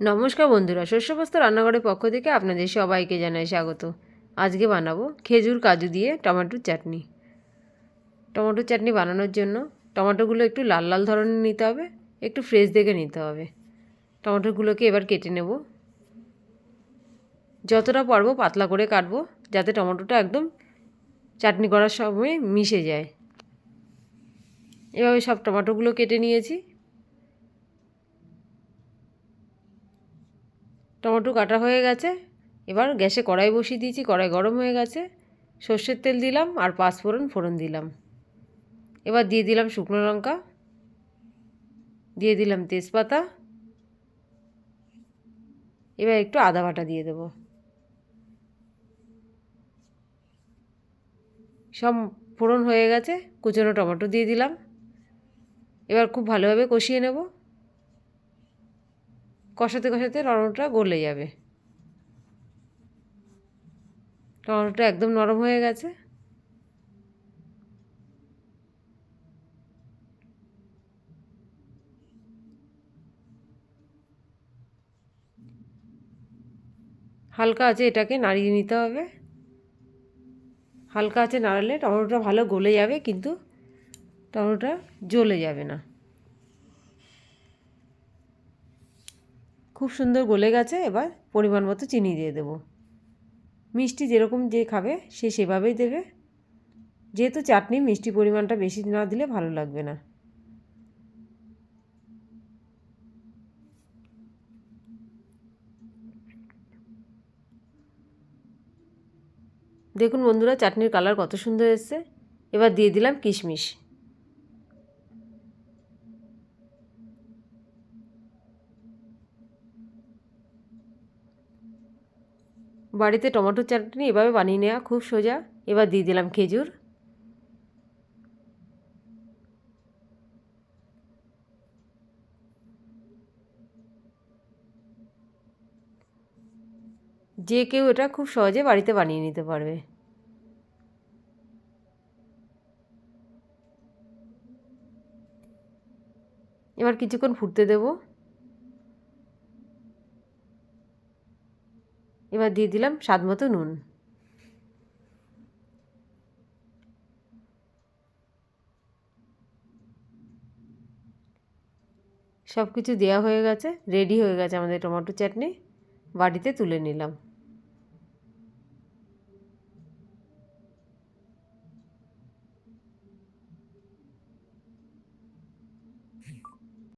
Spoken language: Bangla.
নমস্কার বন্ধুরা, শস্যবস্ত রান্নাঘরের পক্ষ থেকে আপনাদের সবাইকে জানাই স্বাগত। আজকে বানাবো খেজুর কাজু দিয়ে টমেটোর চাটনি। টমেটোর চাটনি বানানোর জন্য টমেটোগুলো একটু লাল লাল ধরনের নিতে হবে, একটু ফ্রেশ দেখে নিতে হবে। টমেটোগুলোকে এবার কেটে নেব। যতটা পারব পাতলা করে কাটবো, যাতে টমেটোটা একদম চাটনি করার সময় মিশে যায়। এভাবে সব টমেটোগুলো কেটে নিয়েছি। টমেটো কাটা হয়ে গেছে। এবার গ্যাসে কড়াই বসিয়ে দিয়েছি, কড়াই গরম হয়ে গেছে। সর্ষের তেল দিলাম আর পাঁচফোড়ন ফোড়ন দিলাম। এবার দিয়ে দিলাম শুকনো লঙ্কা, দিয়ে দিলাম তেজপাতা। এবার একটু আদা বাটা দিয়ে দেব। সব ফোড়ন হয়ে গেছে, কুচনো টমেটো দিয়ে দিলাম। এবার খুব ভালোভাবে কষিয়ে নেব। কষাতে কষাতে টমেটোটা গলে যাবে। টমেটোটা একদম নরম হয়ে গেছে। হালকা আছে এটাকে নাড়িয়ে নিতে হবে। হালকা আছে নাড়ালে টমেটোটা ভালো গলে যাবে কিন্তু টমেটোটা জ্বলে যাবে না। খুব সুন্দর গলে গেছে, এবার পরিমাণ মতো চিনি দিয়ে দেবো। মিষ্টি যেরকম যে খাবে, সে সেভাবেই দেবে। যেহেতু চাটনি, মিষ্টি পরিমাণটা বেশি না দিলে ভালো লাগবে না। দেখুন বন্ধুরা, চাটনির কালার কত সুন্দর এসছে। এবার দিয়ে দিলাম কিশমিশ। বাড়িতে টমেটো চাটনি এভাবে বানিয়ে নেওয়া খুব সোজা। এবার দিয়ে দিলাম খেজুর। যে কেউ এটা খুব সহজে বাড়িতে বানিয়ে নিতে পারবে। এবার কিছুক্ষণ ফুটতে দেবো। এবার দিয়ে দিলাম স্বাদ মতো নুন। সব কিছু দেওয়া হয়ে গেছে রেডি হয়ে গেছে আমাদের টমেটো চাটনি। বাড়িতে তুলে নিলাম।